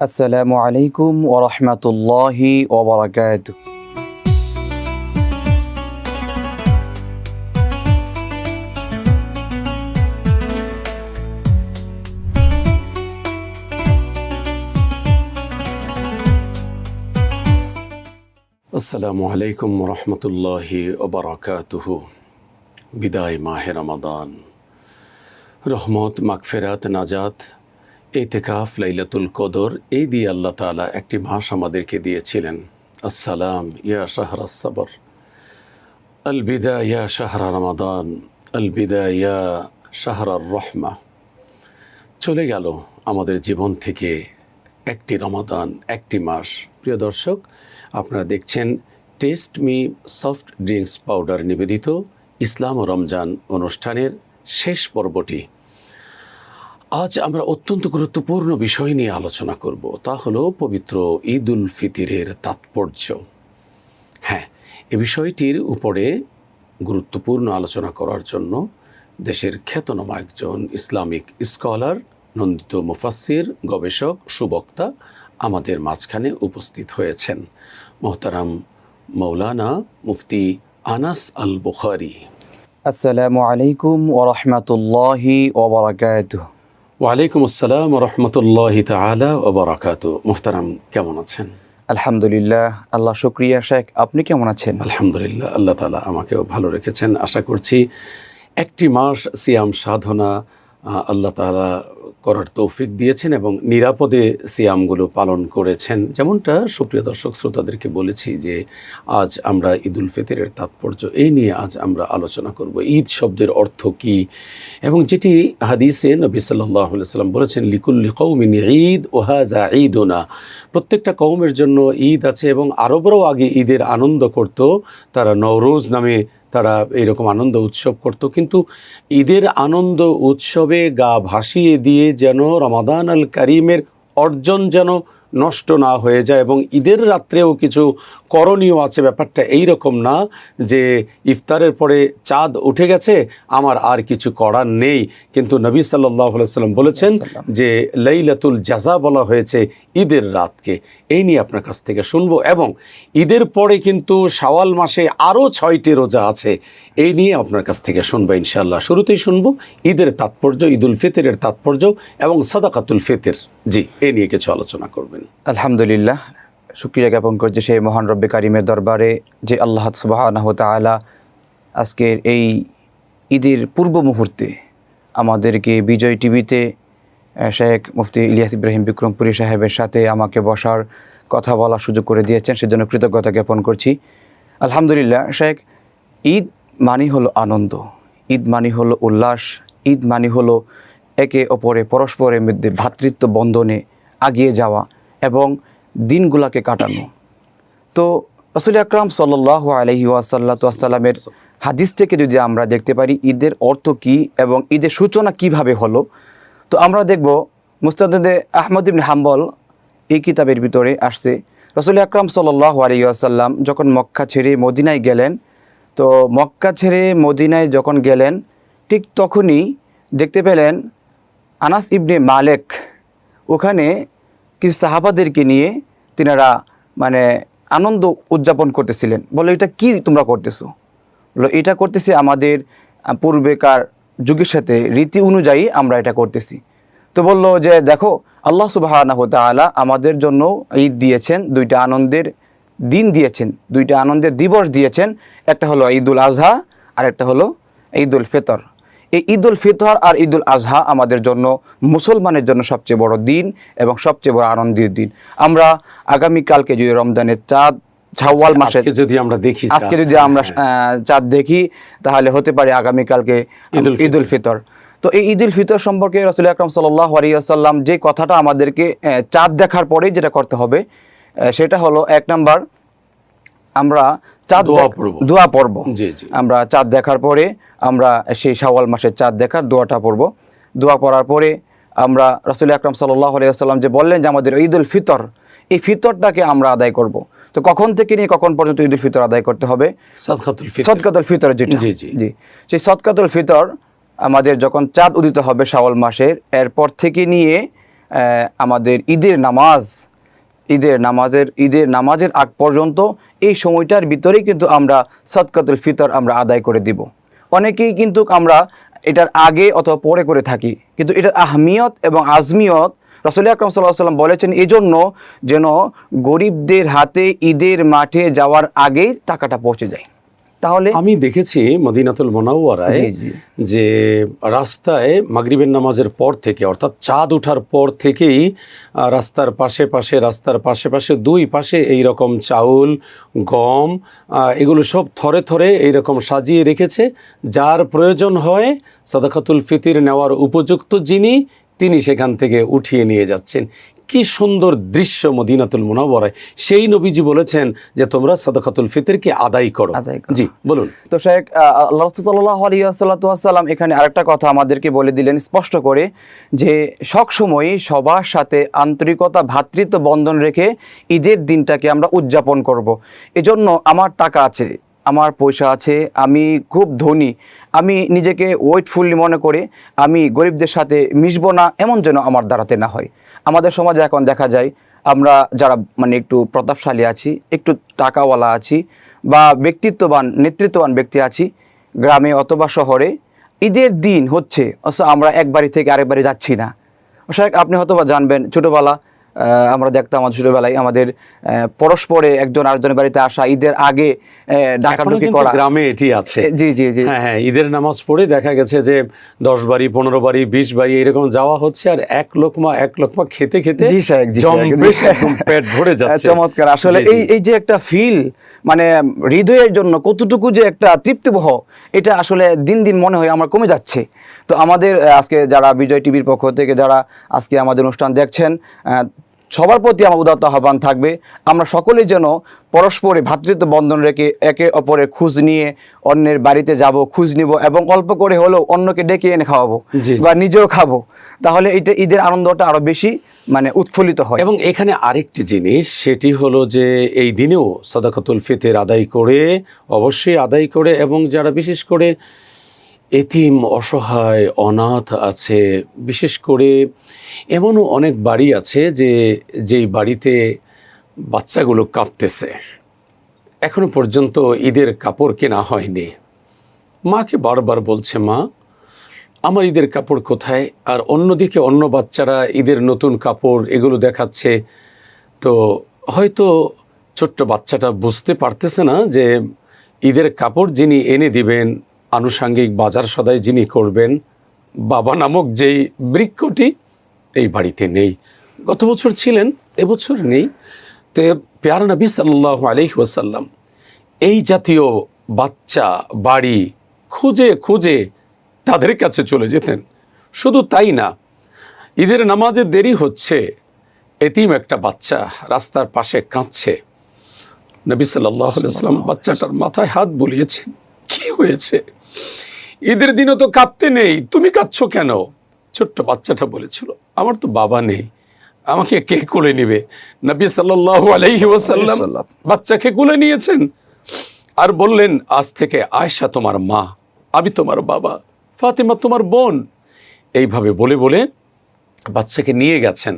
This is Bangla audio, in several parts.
আসসালামু আলাইকুম ওরহমতুল্লাহি ওবরাকাত আসসালামু আলাইকুম রহমতুল্লাহি ওবরাকাতুহু বিদায় মাহে রমাদান রহমত মাগফেরাত নাজাত এতেকাফ লাইলাতুল কদর, এই দিয়ে আল্লাহ তাআলা একটি মাস আমাদেরকে দিয়েছিলেন। আসসালাম, ইয়া শাহরা সাবর। আল বিদা ইয়া শাহরা রমাদান। আল বিদা ইয়া শাহরার রহমা। চলে গেল আমাদের জীবন থেকে একটি রমাদান, একটি মাস। প্রিয় দর্শক, আপনারা দেখছেন taste me soft drinks powder নিবেদিত ইসলাম রমজান অনুষ্ঠানের শেষ পর্বটি। আজ আমরা অত্যন্ত গুরুত্বপূর্ণ বিষয় নিয়ে আলোচনা করব, তা হলো পবিত্র ঈদ উল ফিতিরের তাৎপর্য। হ্যাঁ এ বিষয়টির উপরে গুরুত্বপূর্ণ আলোচনা করার জন্য দেশের খ্যাতনামা একজন ইসলামিক স্কলার, নন্দিত মুফাসির গবেষক, সুবক্তা আমাদের মাঝখানে উপস্থিত হয়েছেন, মোহতারাম মৌলানা মুফতি আনাস আল বুখারি আসসালামু আলাইকুম ওরহমতুল্লাহি ওবরাকাত ওয়ালাইকুম আসসালাম রহমতুল্লাহ তালা ও বারাকাত মোহতারাম কেমন আছেন? আলহামদুলিল্লাহ আল্লাহ শুক্রিয়া। শেখ আপনি কেমন আছেন? আলহামদুলিল্লাহ আল্লাহ তালা আমাকেও ভালো রেখেছেন। আশা করছি একটি মাস সিয়াম সাধনা আল্লাহ তালা করার তৌফিক দিয়েছেন এবং নিরাপদে সিয়ামগুলো পালন করেছেন। যেমনটা সুপ্রিয় দর্শক শ্রোতাদেরকে বলেছি যে, আজ আমরা ঈদুল ফিতরের তাৎপর্য এই নিয়ে আজ আমরা আলোচনা করব। ঈদ শব্দের অর্থ কী? এবং যেটি হাদিসে নবী সাল্লাহ সাল্লাম বলেছেন, লিকুল্লি কৌমিন ঈদ ওহাজা ঈদোনা। প্রত্যেকটা কৌমের জন্য ঈদ আছে এবং আরবরাও আগে ঈদের আনন্দ করত। তারা নওরোজ নামে তারা এরকম আনন্দ উৎসব করত। কিন্তু ঈদের আনন্দ উৎসবে গা ভাসিয়ে দিয়ে যেন রমাদান আল করিমের অর্জন যেন নষ্ট না হয়ে যায় এবং ঈদের রাত্রেও কিছু করণীয় আছে ব্যাপারটা এই রকম না যে ইফতারের পরে চাঁদ উঠে গেছে আমার আর কিছু করার নেই। কিন্তু নবী সাল্লাহ সাল্লাম বলেছেন যে লাইলাতুল জাজা বলা হয়েছে ঈদের রাতকে। এই নিয়ে আপনার কাছ থেকে শুনব এবং ঈদের পরে কিন্তু শাওয়াল মাসে আরও ছয়টি রোজা আছে এই নিয়ে আপনার কাছ থেকে শুনব ইনশাল্লাহ শুরুতেই শুনব ঈদের তাৎপর্য ঈদুল ফিতরের তাৎপর্য এবং সাদাকাতুল ফিতর। জি এ নিয়ে কিছু আলোচনা করবেন। আলহামদুলিল্লাহ শুক্রিয়া জ্ঞাপন করছি সেই মহান রব্বে কারিমের দরবারে যে আল্লাহ সুবাহ তালা আজকের এই ঈদের পূর্ব মুহূর্তে আমাদেরকে বিজয় টিভিতে শেখ মুফতি ইলিয়াস ইব্রাহিম বিক্রমপুরী সাহেবের সাথে আমাকে বসার কথা বলার সুযোগ করে দিয়েছেন, সেজন্য কৃতজ্ঞতা জ্ঞাপন করছি। আলহামদুলিল্লাহ, শেখ, ঈদ মানি হলো আনন্দ, ঈদ মানি হলো উল্লাস, ঈদ মানি হলো একে অপরে পরস্পরের মধ্যে ভ্রাতৃত্ব বন্ধনে আগিয়ে যাওয়া এবং দিনগুলাকে কাটানো। তো রসুল আকরাম সাল্লাহ আলহি ওয়াসাল্লাতামের হাদিস থেকে যদি আমরা দেখতে পারি, ঈদের অর্থ কী এবং ঈদের সূচনা কীভাবে হলো, তো আমরা দেখব মুস্তাদে আহমদ ইবনে হাম্বল এই কিতাবের ভিতরে আসছে। রসুল আকরাম সাল্লাহ আলহি আসাল্লাম যখন মক্কা ছেড়ে মদিনায় গেলেন, তো মক্কা ছেড়ে মদিনায় যখন গেলেন, ঠিক তখনই দেখতে পেলেন আনাস ইবনে মালেক ওখানে কিছু সাহাবাদেরকে নিয়ে তিনারা মানে আনন্দ উদযাপন করতেছিলেন। বলে, এটা কি তোমরা করতেছো? বলল এটা করতেছি আমাদের পূর্বেকার যুগের সাথে রীতি অনুযায়ী আমরা এটা করতেছি। তো বলল যে, দেখো, আল্লাহ সুবাহ আমাদের জন্য ঈদ দিয়েছেন, দুইটা আনন্দের দিন দিয়েছেন, দুইটা আনন্দের দিবস দিয়েছেন। একটা হলো ঈদুল আজহা আর একটা হলো ঈদুল ফিতর। এই ঈদুল ফিতর আর ঈদুল আজহা আমাদের জন্য মুসলমানের জন্য সবচেয়ে বড় দিন এবং সবচেয়ে বড় আনন্দের দিন। আমরা আগামীকালকে যদি রমজানের চাঁদ ঝাওয়াল মাসে যদি আমরা দেখি আজকে যদি আমরা আহ, চাঁদ দেখি তাহলে হতে পারে আগামীকালকে ঈদুল ফিতর। ঈদুল ফিতর। তো এই ঈদুল ফিতর সম্পর্কে রসুল আকরম সাল্লাহ আলিয়াল্লাম যে কথাটা আমাদেরকে চাঁদ দেখার পরেই যেটা করতে হবে সেটা হলো এক নাম্বার আমরা চাঁদ দোয়া পড়ব। আমরা চাঁদ দেখার পরে আমরা সেই শাওয়াল মাসের চাঁদ দেখার দোয়াটা পড়ব। দোয়া পড়ার পরে আমরা রসুল আকরম সাল্লাহ আলিয়াল্লাম যে বললেন যে আমাদের ঈদুল ফিতর এই ফিতরটাকে আমরা আদায় করব। তো কখন থেকে নিয়ে কখন পর্যন্ত ঈদুল ফিতর আদায় করতে হবে? সাদকাতুল ফিতর। সদকাতুল ফিতর যেটা। জি, জি। জি। সেই সদকাতুল ফিতর আমাদের যখন চাঁদ উদিত হবে শাওয়াল মাসের এরপর থেকে নিয়ে আমাদের ঈদের নামাজ ঈদের নামাজের ঈদের নামাজের আগ পর্যন্ত এই সময়টার ভিতরেই কিন্তু আমরা সৎকাতুল ফিতর আমরা আদায় করে দিব। অনেকেই কিন্তু আমরা এটার আগে অথবা পরে করে থাকি, কিন্তু এটার আহমিয়ত এবং আজমিয়ত রসুল আকরম সাল্লাহ সাল্লাম বলেছেন, এজন্য যেন গরিবদের হাতে ঈদের মাঠে যাওয়ার আগেই টাকাটা পৌঁছে যায়। তাহলে আমি দেখেছি মদিনাতুল মোনাওয়ারায়। যে রাস্তায় মাগরিবের নামাজের পর থেকে অর্থাৎ চাঁদ ওঠার পর থেকেই রাস্তার পাশে পাশে রাস্তার পাশে পাশে দুই পাশে এই রকম চাউল গম এগুলো সব থরে থরে এই রকম সাজিয়ে রেখেছে যার প্রয়োজন হয় সাদাকাতুল ফিতির নেওয়ার উপযুক্ত যিনি তিনি সেখান থেকে উঠিয়ে নিয়ে যাচ্ছেন কি সুন্দর দৃশ্য মদিনাতুল মুনাওয়ারায়। সেই নবীজি বলেছেন যে তোমরা সাদাকাতুল ফিতরকে আদায় করো। জি বলুন। তো শেখ আল্লাহ রসুল্লাহ আলিয়াসাল্লাম এখানে আরেকটা কথা আমাদেরকে বলে দিলেন স্পষ্ট করে যে সবসময়ই সবার সাথে আন্তরিকতা ভ্রাতৃত্ব বন্ধন রেখে ঈদের দিনটাকে আমরা উদযাপন করব। এজন্য আমার টাকা আছে আমার পয়সা আছে আমি খুব ধনী আমি নিজেকে ওয়েটফুলি মনে করে আমি গরিবদের সাথে মিশবো না এমন যেন আমার দাঁড়াতে না হয়। আমাদের সমাজে এখন দেখা যায় আমরা যারা মানে একটু প্রতাপশালী আছি, একটু টাকাওয়ালা আছি বা ব্যক্তিত্ববান, নেতৃত্ববান ব্যক্তি আছি গ্রামে অথবা শহরে, ঈদের দিন হচ্ছে অস আমরা এক বাড়ি থেকে আরেক বাড়ি যাচ্ছি না। অবশ্যই আপনি হয়তো বা জানবেন, ছোটোবেলা আমরা দেখতাম আমাদের ছোটোবেলায় আমাদের পরস্পরে একজন আরেকজনের বাড়িতে আসা ঈদের আগে ডাকাডুকি করা। গ্রামে এটি আছে। জি জি জি। হ্যাঁ হ্যাঁ ঈদের নামাজ পড়ে দেখা গেছে যে দশ বাড়ি পনেরো বাড়ি বিশ বাড়ি এরকম যাওয়া হচ্ছে আর এক লোকমা এক লোকমা খেতে খেতে পেট ভরে যাচ্ছে। চমৎকার। আসলে। এই এই যে একটা ফিল মানে হৃদয়ের জন্য কতটুকু যে একটা তৃপ্তিবহ এটা আসলে দিন দিন মনে হয় আমার কমে যাচ্ছে। তো আমাদের আজকে যারা বিজয় টিভির পক্ষ থেকে যারা আজকে আমাদের অনুষ্ঠান দেখছেন আহ, সবার প্রতি আমার উদাত্ত আহ্বান থাকবে। আমরা সকলেই যেন পরস্পরে ভ্রাতৃত্ব বন্ধন রেখে একে অপরের খোঁজ নিয়ে অন্যের বাড়িতে যাব খোঁজ নিব এবং অল্প করে হলেও অন্যকে ডেকে এনে খাওয়াবো। বা নিজেও খাব। তাহলে এটা ঈদের আনন্দটা আরও বেশি মানে উৎফুল্লিত হয়। এবং এখানে আরেকটি জিনিস সেটি হলো যে এই দিনেও সাদাকাতুল ফিতের আদায় করে অবশ্যই আদায় করে এবং যারা বিশেষ করে এতিম, অসহায়, অনাথ আছে। বিশেষ করে এমনও অনেক বাড়ি আছে যে, যেই বাড়িতে বাচ্চাগুলো কাঁদতেছে। এখনও পর্যন্ত ঈদের কাপড় কেনা হয়নি। মাকে বারবার বলছে, মা, আমার ঈদের কাপড় কোথায়? আর অন্যদিকে অন্য বাচ্চারা ঈদের নতুন কাপড় এগুলো দেখাচ্ছে। তো হয়তো ছোট্ট বাচ্চাটা বুঝতে পারতেছে না যে, ঈদের কাপড় যিনি এনে দিবেন আনুষাঙ্গিক বাজার সদাই যিনি করবেন, বাবা নামক যেই বৃক্ষটি এই বাড়িতে নেই। গত বছর ছিলেন, এবছর নেই। তো পেয়ার নবী সাল্লাহ আলহি ওয়াসাল্লাম এই জাতীয় বাচ্চা, বাড়ি খুঁজে খুঁজে তাদের কাছে চলে যেতেন। শুধু তাই না, ঈদের নামাজে দেরি হচ্ছে, এতিম একটা বাচ্চা রাস্তার পাশে কাঁদছে। নবী সাল্লাহ সাল্লাম বাচ্চাটার মাথায় হাত বুলিয়েছেন, কি হয়েছে? ঈদের দিনও তো কাঁদতে নেই। তুমি কাঁদছ কেন? ছোট্ট বাচ্চাটা বলেছিল আমার তো বাবা নেই। আমাকে কে কোলে নেবে? নবী সাল্লাহ ওয়াসাল্লাম বাচ্চাকে কোলে নিয়েছেন আর বললেন আজ থেকে আয়সা তোমার মা আমি তোমার বাবা ফাতেমা তোমার বোন। এইভাবে বলে বলে বাচ্চাকে নিয়ে গেছেন।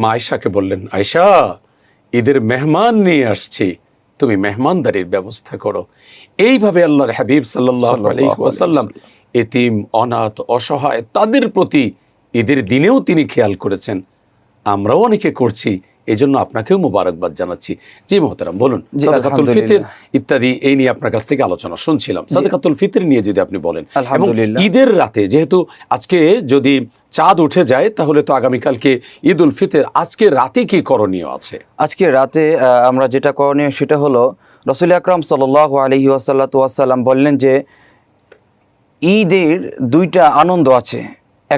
মা আয়সাকে বললেন আয়সা ঈদের মেহমান নিয়ে আসছি। তুমি মেহমানদারির ব্যবস্থা করো। এইভাবে আল্লাহর হাবিব সাল্লাম এতিম অনাথ অসহায় তাদের প্রতি ঈদের দিনেও তিনি খেয়াল করেছেন। আমরাও অনেকে করছি এই জন্য আপনাকেও মোবারকবাদ জানাচ্ছি। জি মহতারাম বলুন সাদাকাতুল ফিতর ইত্যাদি এই নিয়ে আপনার কাছ থেকে আলোচনা শুনছিলাম। সাদাকাতুল ফিতর নিয়ে যদি আপনি বলেন এবং ঈদের রাতে যেহেতু আজকে যদি চাঁদ উঠে যায় তাহলে তো আগামীকালকে ঈদ উল ফিতর আজকে রাতে কি করণীয় আছে? আজকে রাতে আহ, আমরা যেটা করণীয় সেটা হলো রসুল আকরাম সাল আলহি ওয়াসাল্লাম বললেন যে ঈদের দুইটা আনন্দ আছে।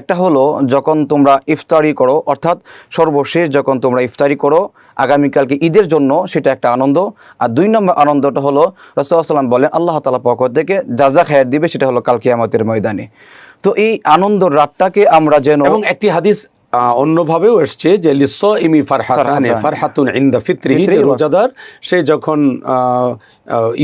একটা হলো যখন তোমরা ইফতারি করো অর্থাৎ সর্বশেষ যখন তোমরা ইফতারি করো আগামীকালকে ঈদের জন্য সেটা একটা আনন্দ। আর দুই নম্বর আনন্দটা হলো রসুল্লাহাম বলেন আল্লাহ তালা পক্ষ থেকে যা যা খায়ার দিবে সেটা হলো কালকে আমাদের ময়দানে। তো এই আনন্দ রাতটাকে আমরা যেন এবং একটি হাদিস অন্যভাবেও এসছে যে লিস ইমি ফারহাতানে। ফারহাতুন ইন্দা ফিত্রি রোজাদার সে যখন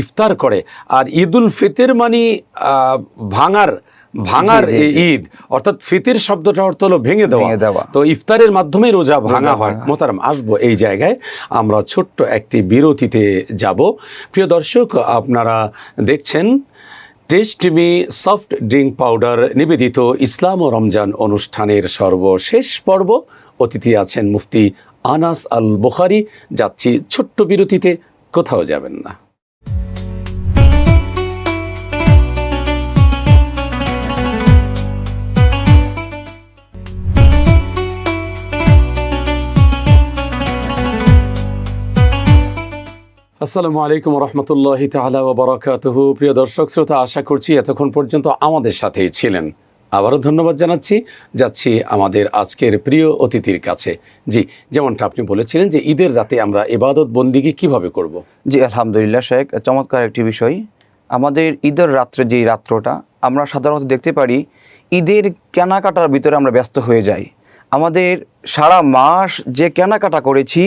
ইফতার করে আর ঈদুল ফিতর মানে আহ, ভাঙার ভাঙার। ঈদ অর্থাৎ ফিতির শব্দটা অর্থ হলো ভেঙে দেওয়া। দেওয়া। তো ইফতারের মাধ্যমে রোজা ভাঙা হয়। মোতারাম আসব এই জায়গায়। আমরা ছোট্ট একটি বিরতিতে যাব। প্রিয় দর্শক আপনারা দেখছেন taste me soft drink powder নিবেদিত ইসলাম ও রমজান অনুষ্ঠানের সর্বশেষ পর্ব। অতিথি আছেন মুফতি আনাস আল বুখারি যাচ্ছি ছোট্ট বিরতিতে কোথাও যাবেন না। আসসালামু আলাইকুম রহমতুল্লাহ তালা ওবরাকাতহ প্রিয় দর্শক, শ্রোতা, আশা করছি এতক্ষণ পর্যন্ত আমাদের সাথেই ছিলেন। আবারও ধন্যবাদ জানাচ্ছি। যাচ্ছি আমাদের আজকের প্রিয় অতিথির কাছে। জি, যেমনটা আপনি বলেছিলেন যে ঈদের রাতে আমরা এবাদত বন্দিগি কীভাবে করব। জি, আলহামদুলিল্লাহ শেখ। চমৎকার একটি বিষয়। আমাদের ঈদের রাত্রে যেই রাত্রটা, আমরা সাধারণত দেখতে পারি, ঈদের কেনাকাটার ভিতরে আমরা ব্যস্ত হয়ে যাই। আমাদের সারা মাস যে কেনাকাটা করেছি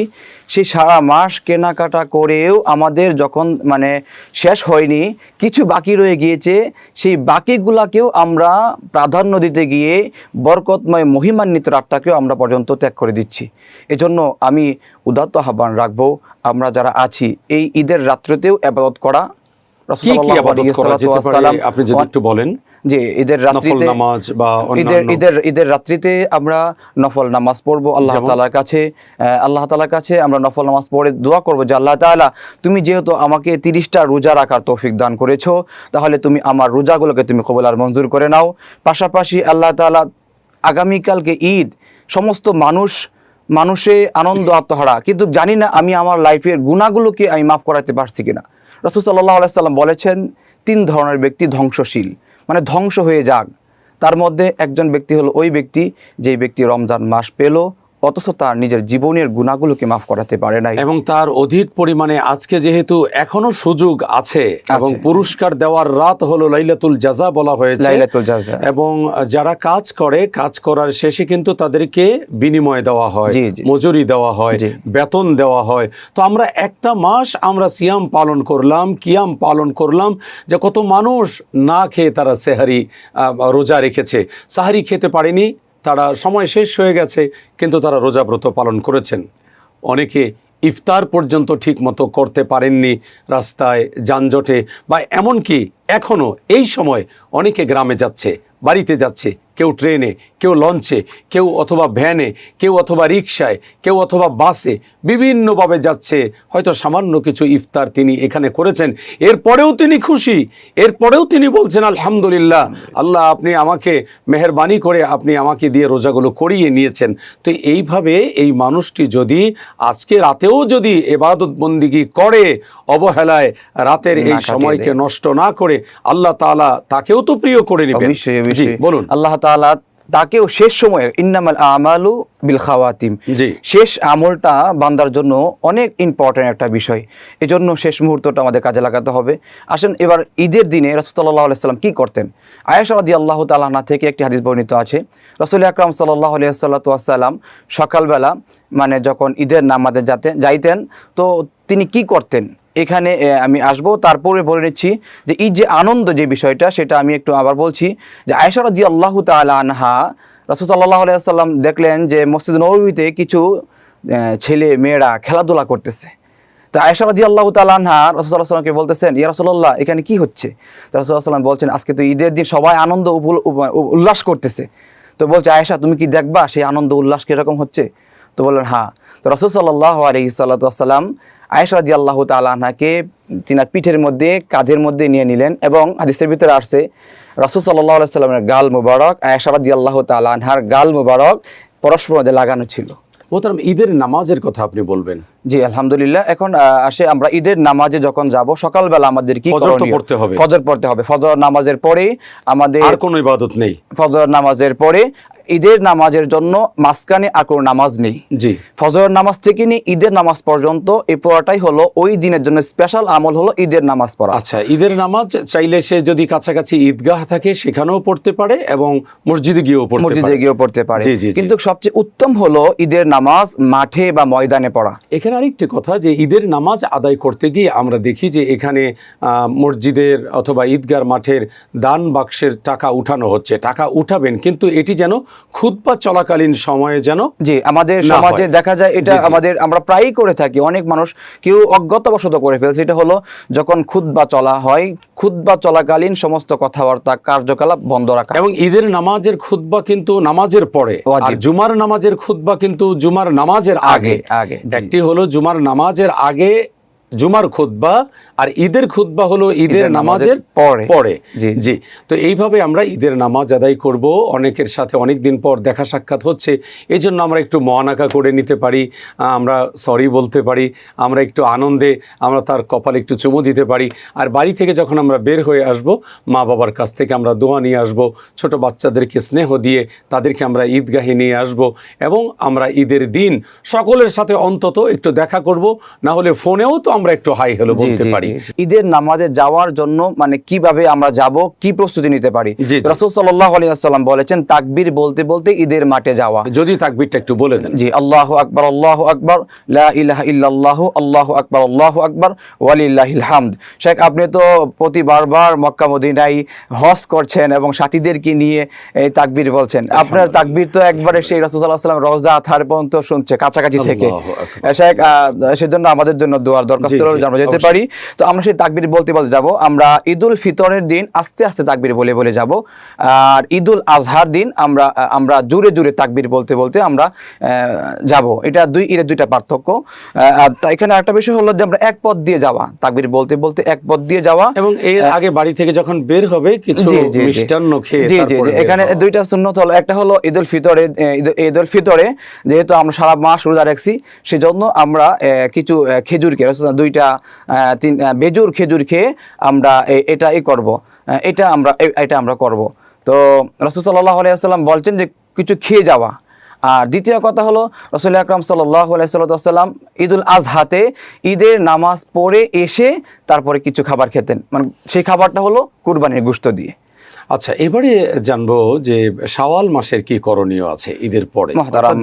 সেই সারা মাস কেনাকাটা করেও আমাদের যখন মানে শেষ হয়নি কিছু বাকি রয়ে গিয়েছে সেই বাকিগুলাকেও আমরা প্রাধান্য দিতে গিয়ে বরকতময় মহিমান্বিত রাতটাকেও আমরা পর্যন্ত ত্যাগ করে দিচ্ছি। এজন্য আমি উদাত্ত আহ্বান রাখব আমরা যারা আছি এই ঈদের রাত্রেতেও আবাদত করা। আপনি যদি একটু বলেন। যে ঈদের রাত্রিতে নামাজ বা ঈদের ঈদের ঈদের রাত্রিতে আমরা নফল নামাজ পড়ব। আল্লাহ? তালার কাছে আল্লাহ তালার কাছে আমরা নফল নামাজ পড়ে দোয়া করব যে আল্লাহ তাআলা তুমি যেহেতু আমাকে তিরিশটা রোজা রাখার তৌফিক দান করেছ তাহলে তুমি আমার রোজাগুলোকে তুমি কবল আর মঞ্জুর করে নাও। পাশাপাশি আল্লাহ তাআলা আগামীকালকে ঈদ সমস্ত মানুষ মানুষে আনন্দ আত্মহারা। কিন্তু জানি না আমি আমার লাইফের গুণাগুলোকে আমি মাফ করাতে পারছি কিনা। রসুল সাল্লাহ আলাইসাল্লাম বলেছেন তিন ধরনের ব্যক্তি ধ্বংসশীল। মানে ধ্বংস হয়ে যাক। তার মধ্যে একজন ব্যক্তি হলো ওই ব্যক্তি, যেই ব্যক্তি রমজান মাস পেল অথচ তার নিজের জীবনের গুণাগুলোকে মাফ করাতে পারে নাই। এবং তার অধিক পরিমাণে আজকে যেহেতু এখনও সুযোগ আছে এবং পুরস্কার দেওয়ার রাত হলো লাইলাতুল জাজা বলা হয়েছে। লাইলাতুল জাজা। এবং যারা কাজ করে কাজ করার শেষে কিন্তু তাদেরকে বিনিময় দেওয়া হয়। মজুরি দেওয়া হয়। বেতন দেওয়া হয়। তো আমরা একটা মাস আমরা সিয়াম পালন করলাম কিয়াম পালন করলাম যে কত মানুষ না খেয়ে তারা সেহারি রোজা রেখেছে। সাহারি খেতে পারেনি তারা সময় শেষ হয়ে গেছে, কিন্তু তারা রোজাব্রত পালন করেছেন। অনেকে ইফতার পর্যন্ত ঠিক মতো করতে পারেননি রাস্তায়, যানজটে, বা এমনকি এখনও এই সময় অনেকে গ্রামে যাচ্ছে, বাড়িতে যাচ্ছে। কেউ ট্রেনে কেউ লঞ্চে কেউ অথবা ভ্যানে কেউ অথবা রিক্সায় কেউ অথবা বাসে বিভিন্নভাবে যাচ্ছে। হয়তো সামান্য কিছু ইফতার তিনি এখানে করেছেন। এরপরেও তিনি খুশি। এরপরেও তিনি বলছেন আলহামদুলিল্লাহ আল্লাহ আপনি আমাকে মেহরবানি করে আপনি আমাকে দিয়ে রোজাগুলো করিয়ে নিয়েছেন। তো এইভাবে এই মানুষটি যদি আজকে রাতেও যদি এবাদত বন্দিগি করে অবহেলায় রাতের এই সময়কে নষ্ট না করে আল্লাহ তাআলা তাকেও তো প্রিয় করে নেবেন। বলুন। আল্লাহ তাআলা তাকেও শেষ সময়ে ইন্নামাল আমালু বিল খাওয়াতিম। শেষ আমলটা বান্দার জন্য অনেক ইম্পর্ট্যান্ট একটা বিষয়। এজন্য শেষ মুহূর্তটা আমাদের কাজে লাগাতে হবে। আসেন এবার ঈদের দিনে রসুল্লাহ আলাইসাল্লাম কী করতেন? আয়েশা রাদি আল্লাহ তালাহনা থেকে একটি হাদিস বর্ণিত আছে। রসুল আকরাম সাল্লাহ আলিয়াল্লাম সকালবেলা মানে যখন ঈদের নামাজে যাতে যাইতেন তো তিনি কি করতেন? এখানে আমি আসব। তারপরে বলে নিচ্ছি যে ঈদ যে আনন্দ যে বিষয়টা, সেটা আমি একটু আবার বলছি যে, আয়েশা রাদি আল্লাহ তালা আনহা, রসুল সাল্লাহ আলিয়াল্লাম দেখলেন যে, মসজিদ নবীতে কিছু ছেলে মেয়েরা খেলাধুলা করতেছে। তো আয়েশা রাজি আল্লাহ তালানহা রসুল্লাহ সাল্লামকে বলতেছেন, ইয়া রসল্লাহ এখানে কি হচ্ছে? তো রসুল্লাহ সাল্লাম বলছেন, আজকে তো ঈদের দিন সবাই আনন্দ উল্লাস করতেছে। তো বলছে, আয়েশা, তুমি কি দেখবা সেই আনন্দ উল্লাস কীরকম হচ্ছে? তো বললেন হ্যাঁ। তো রসুল সাল্লাহ আলহি সাল্লাম আয়েশা রাজি আল্লাহ তালাহাকে তিনার পিঠের মধ্যে, কাঁধের মধ্যে নিয়ে নিলেন এবং হাদিসের ভিতরে আসছে, রাসুল সাল্লাহ সাল্লামের গাল মুবারক, আয়েশা রাজি আল্লাহ তালাহার গাল মুবারক পরস্পর মধ্যে লাগানো ছিল। মোহতারাম, ঈদের নামাজের কথা আপনি বলবেন। জি আলহামদুলিল্লাহ। এখন আসে আমরা ঈদের নামাজে যখন যাব সকালবেলা আমাদের কি করণীয়? পড়তে হবে। ফজর পড়তে হবে। ফজর নামাজের পরে আমাদের আর কোনো ইবাদত নেই। ফজর নামাজের পরে ঈদের নামাজের জন্য মাঝখানে আর কোনো নামাজ নেই। জি। ফজরের নামাজ থেকে নিয়ে ঈদের নামাজ পর্যন্ত এই পড়াটাই হলো ওই দিনের জন্য স্পেশাল আমল হলো ঈদের নামাজ পড়া। আচ্ছা ঈদের নামাজ চাইলে সে যদি কাছাকাছি ঈদগাহ থাকে সেখানেও পড়তে পারে এবং মসজিদে গিয়েও পড়তে মসজিদে গিয়েও পড়তে পারে। কিন্তু সবচেয়ে উত্তম হলো ঈদের নামাজ মাঠে বা ময়দানে পড়া। এখানে আরেকটি কথা যে ঈদের নামাজ আদায় করতে গিয়ে আমরা দেখি যে এখানে মসজিদের অথবা ঈদগার মাঠের দান বাক্সের টাকা উঠানো হচ্ছে। টাকা উঠাবেন কিন্তু এটি যেন খুতবা চলাকালীন সময়ে যেন জি আমাদের সমাজে দেখা যায় এটা। আমাদের আমরা প্রায়ই করে থাকি। অনেক মানুষ কেউ অজ্ঞতাবশত করে ফেলছে। এটা হলো যখন খুতবা চলা হয় খুতবা চলাকালীন সমস্ত কথাবার্তা কার্যকলাপ বন্ধ রাখা। এবং ঈদের নামাজের খুতবা কিন্তু নামাজের পরে জুমার নামাজের খুতবা কিন্তু জুমার নামাজের আগে। আগে আগে একটি হলো জুমার নামাজের আগে জুমার খুতবা আর ঈদের খুতবা হলো ঈদের নামাজের পরে। পরে। জি। তো এইভাবে আমরা ঈদের নামাজ আদায় করব। অনেকের সাথে অনেক দিন পর দেখা সাক্ষাৎ হচ্ছে। এই জন্য আমরা একটু মহানাকা করে নিতে পারি আমরা সরি বলতে পারি আমরা একটু আনন্দে আমরা তার কপালে একটু চুমু দিতে পারি। আর বাড়ি থেকে যখন আমরা বের হয়ে আসব মা বাবার কাছ থেকে আমরা দোয়া নিয়ে আসব ছোট বাচ্চাদেরকে স্নেহ দিয়ে তাদেরকে আমরা ঈদগাহে নিয়ে আসব এবং আমরা ঈদের দিন সকলের সাথে অন্তত একটু দেখা করব। না হলে ফোনেও তো আমরা একটু হাই হ্যালো বলতে জি, পারি। ঈদের নামাজে যাওয়ার জন্য মানে কীভাবে আমরা যাব কি প্রস্তুতি নিতে পারি। রাসূল সাল্লাল্লাহু আলাইহি ওয়াসাল্লাম বলেছেন তাকবীর বলতে বলতে ঈদের মাঠে যাওয়া। যদি তাকবিরটা একটু বলে দেন। জি আল্লাহু আকবার আল্লাহু আকবার লা ইলাহা ইল্লাল্লাহু আল্লাহু আকবার আল্লাহু আকবার ওয়ালিল্লাহিল হামদ। শেখ আপনি তো প্রতি বারবার মক্কা মদিনায় হজ করছেন এবং সাথীদেরকে নিয়ে এই তাকবীর বলছেন। আপনার তাকবীর তো একবারে সেই রাসূল সাল্লাল্লাহু আলাইহি ওয়াসাল্লাম রওজা থার পর্যন্ত শুনছে কাছাকাছি থেকে। শেখ সেজন্য আমাদের জন্য দোয়ার দরখাস্ত আমরা যেতে পারি। তো আমরা সেই তাকবির বলতে বলতে যাব। আমরা ঈদুল ফিতরের দিন আস্তে আস্তে তাকবির বলে বলে যাব। আর ঈদুল আজহার দিন আমরা আমরা জুড়ে জুড়ে তাকবীর বলতে বলতে আমরা যাব। এটা দুই ঈদের দুইটা পার্থক্য। এখানে একটা বিষয় হলো যে আমরা এক পথ দিয়ে যাওয়া তাকবীর বলতে বলতে এক পথ দিয়ে যাওয়া। এবং এর আগে বাড়ি থেকে যখন বের হবে কিছু। মিষ্টান্ন খেয়ে জি জি এখানে দুইটা সুন্নত হলো। একটা হলো ঈদুল ফিতরে ঈদ- ঈদুল ফিতরে যেহেতু আমরা সারা মাস রোজা রাখছি সেজন্য আমরা কিছু খেজুর খেয়ে দুইটা তিন বেজুর খেজুর খেয়ে আমরা এটা এ করব। এটা আমরা এটা আমরা করব। তো রসুল সাল্লাহ আলাইসাল্লাম বলছেন যে কিছু খেয়ে যাওয়া। আর দ্বিতীয় কথা হলো, রসুল আকরাম সাল্লাহ আলাইসাল্লাম ঈদুল আজহাতে ঈদের নামাজ পড়ে এসে তারপরে কিছু খাবার খেতেন। মানে সেই খাবারটা হলো কুরবানির গুস্ত দিয়ে। আচ্ছা এবারে জানব যে শাওয়াল মাসের কি করণীয় আছে ঈদের পরে?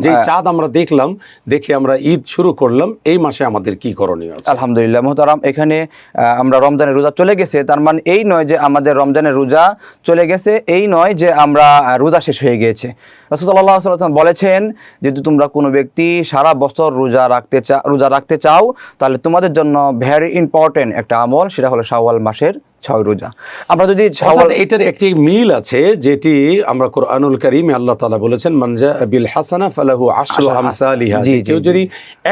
যে চাঁদ আমরা দেখলাম দেখে আমরা ঈদ শুরু করলাম এই মাসে আমাদের কি করণীয় আছে? আলহামদুলিল্লাহ মোহতারাম এখানে আমরা রমজানের রোজা চলে গেছে তার মানে এই নয় যে আমাদের রমজানের রোজা চলে গেছে এই নয় যে আমরা রোজা শেষ হয়ে গিয়েছে। সাল্লাম বলেছেন যদি তোমরা কোনো ব্যক্তি সারা বছর রোজা রাখতে চা রোজা রাখতে চাও তাহলে তোমাদের জন্য ভেরি ইম্পর্টেন্ট একটা আমল সেটা হলো শাওয়াল মাসের ছয় রোজা। আমরা যদি এটার একটি মিল আছে যেটি আমরা কোরআনুল করিমে আল্লাহ তালা বলেছেন মানজা বিল হাসানা ফালাহু আশরু আমসালিহা। কেউ যদি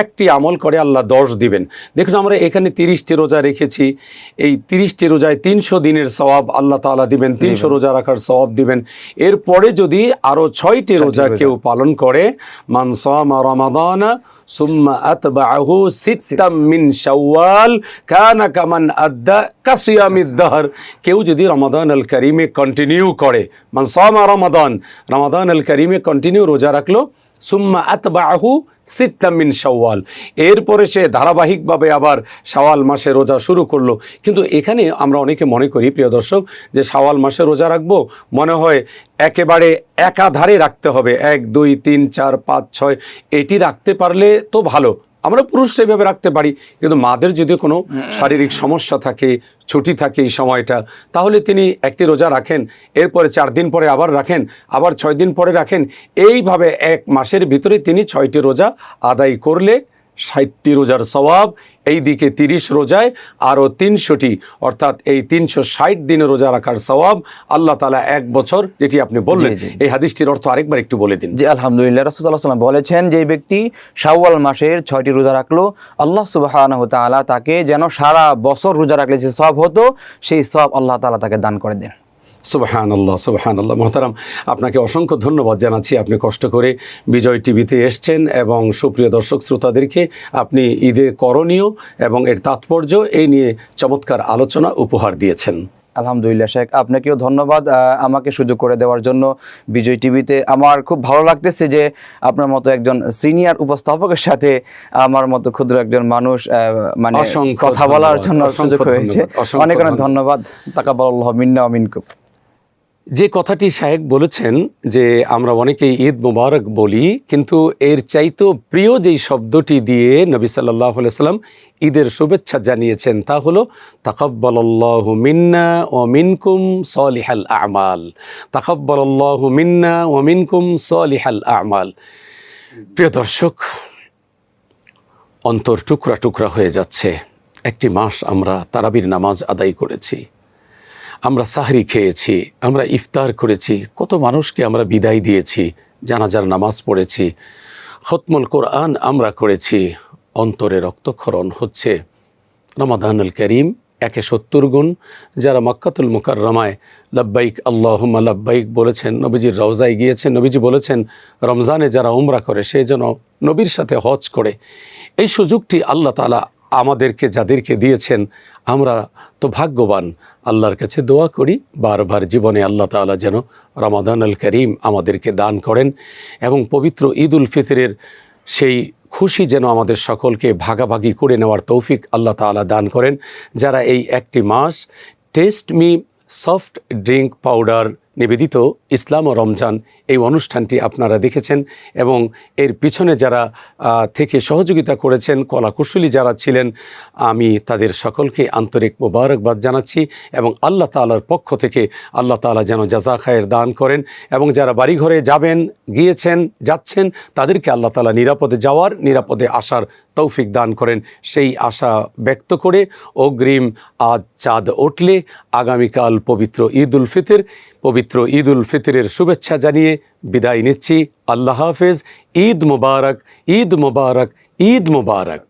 একটি আমল করে আল্লাহ দশ দিবেন। দেখুন আমরা এখানে তিরিশটি রোজা রেখেছি। এই তিরিশটি রোজায় তিনশো দিনের সওয়াব আল্লাহ তাআলা দিবেন তিনশো রোজা রাখার সওয়াব দিবেন। এরপরে যদি আরও ছয়টি রোজা। কেউ পালন করে মান সামা রমাদানা সুম্মা আতবাহু সিত্তাম মিন শাওয়াল, কানা কামান আদ্দা কাসিয়ামিদ দাহর। কেউ যদি রমাদান আল করিমে কন্টিনিউ করে, মান রমাদান রমাদান আল করিমে কন্টিনিউ রোজা রাখল, সুম্মা আতবাহু সিত্তাম সওয়াল এরপরে সে ধারাবাহিকভাবে আবার শাওয়াল মাসে রোজা শুরু করল। কিন্তু এখানে আমরা অনেকে মনে করি, প্রিয় দর্শক, যে শাওয়াল মাসে রোজা রাখব, মনে হয় একেবারে একাধারে রাখতে হবে। এক, দুই, তিন, চার, পাঁচ, ছয়, এটি রাখতে পারলে তো ভালো। আমরা পুরুষরা এভাবে রাখতে পারি কিন্তু মাদের যদি কোনো শারীরিক সমস্যা থাকে ছুটি থাকে এই সময়টা তাহলে তিনি একটি রোজা রাখেন এরপরে চার দিন পরে আবার রাখেন আবার ছয় দিন পরে রাখেন এইভাবে এক মাসের ভিতরে তিনি ছয়টি রোজা আদায় করলে ষাটটি রোজার সওয়াব এই দিকে তিরিশ রোজায় আরও তিনশোটি অর্থাৎ এই তিনশো ষাট দিনে রোজা রাখার সওয়াব আল্লাহ তালা এক বছর যেটি আপনি বললেন। এই হাদিসটির অর্থ আরেকবার একটু বলে দিন। জি আলহামদুলিল্লাহ রসুল্লাহ সাল্লাম বলেছেন যে ব্যক্তি শাওয়াল মাসের ছয়টি রোজা রাখল আল্লাহ সুবাহ তাকে যেন সারা বছর রোজা রাখলে যে সব হতো সেই সব আল্লাহ তালা তাকে দান করে দেন। সুবহান আল্লাহ সুবহান আল্লাহ মহতারাম আপনাকে অসংখ্য ধন্যবাদ জানাচ্ছি। আপনি কষ্ট করে বিজয় টিভিতে এসছেন এবং সুপ্রিয় দর্শক শ্রোতাদেরকে আপনি ঈদে করণীয় এবং এর তাৎপর্য এই নিয়ে চমৎকার আলোচনা উপহার দিয়েছেন। আলহামদুলিল্লাহ শেখ আপনাকেও ধন্যবাদ আমাকে সুযোগ করে দেওয়ার জন্য বিজয় টিভিতে। আমার খুব ভালো লাগতেছে যে আপনার মতো একজন সিনিয়র উপস্থাপকের সাথে আমার মতো ক্ষুদ্র একজন মানুষ মানে কথা বলার জন্য সুযোগ হয়েছে। অনেক অনেক ধন্যবাদ। তাকাবাল্লাহ মিন্না মিনকুম। যে কথাটি শাহেক বলেছেন যে আমরা অনেকেই ঈদ মুবারক বলি, কিন্তু এর চাইতো প্রিয় যেই শব্দটি দিয়ে নবী সাল্লাহ সাল্লাম ঈদের শুভেচ্ছা জানিয়েছেন তা হলো, তাকাব্বালাল্লাহু মিন্না ও মিনকুম সলিহাল আমাল। তাকাব্বালাল্লাহু মিন্না ও মিনকুম সলিহাল আমাল। প্রিয় দর্শক, অন্তর টুকরা টুকরা হয়ে যাচ্ছে। একটি মাস আমরা তারাবির নামাজ আদায় করেছি। আমরা সাহরি খেয়েছি, আমরা ইফতার করেছি, কত মানুষকে আমরা বিদায় দিয়েছি, জানাজার নামাজ পড়েছি, খতমুল কোরআন আমরা করেছি, অন্তরে রক্তক্ষরণ হচ্ছে। রমাদানুল করিম একে সত্তর গুণ, যারা মক্কাতুল মুকাররমায় লাব্বাইক আল্লাহুম্মা লাব্বাইক বলেছেন, নবীজির রওজায় গিয়েছেন, নবীজি বলেছেন, রমজানে যারা উমরা করে, সে যেন নবীর সাথে হজ করে। এই সুযোগটি আল্লাহ তালা আমাদেরকে, যাদেরকে দিয়েছেন, আমরা তো ভাগ্যবান। আল্লাহর কাছে দোয়া করি, বারবার জীবনে আল্লাহ তালা যেন রমাদান আল করিম আমাদেরকে দান করেন এবং পবিত্র ঈদ উল ফিতরের সেই খুশি যেন আমাদের সকলকে ভাগাভাগি করে নেওয়ার তৌফিক আল্লাহ তালা দান করেন। যারা এই একটি মাস taste me soft drink powder নিবেদিত ইসলাম ও রমজান এই অনুষ্ঠানটি আপনারা দেখেছেন এবং এর পিছনে যারা থেকে সহযোগিতা করেছেন, কলাকুশলী যারা ছিলেন, আমি তাদের সকলকে আন্তরিক মোবারকবাদ জানাচ্ছি এবং আল্লাহ তাআলার পক্ষ থেকে আল্লাহ তাআলা যেন জাজা খায়ের দান করেন এবং যারা বাড়িঘরে যাবেন, গিয়েছেন, যাচ্ছেন, তাদেরকে আল্লাহ তাআলা নিরাপদে যাওয়ার, নিরাপদে আসার তৌফিক দান করেন। সেই আশা ব্যক্ত করে অগ্রিম আজ চাঁদ উঠলে আগামীকাল পবিত্র ঈদ উল ফিতর। পবিত্র ঈদ উল ফিতরের শুভেচ্ছা জানিয়ে বিদায় নিচ্ছি। আল্লাহ হাফেজ। ঈদ মুবারক ঈদ মুবারক ঈদ মুবারক।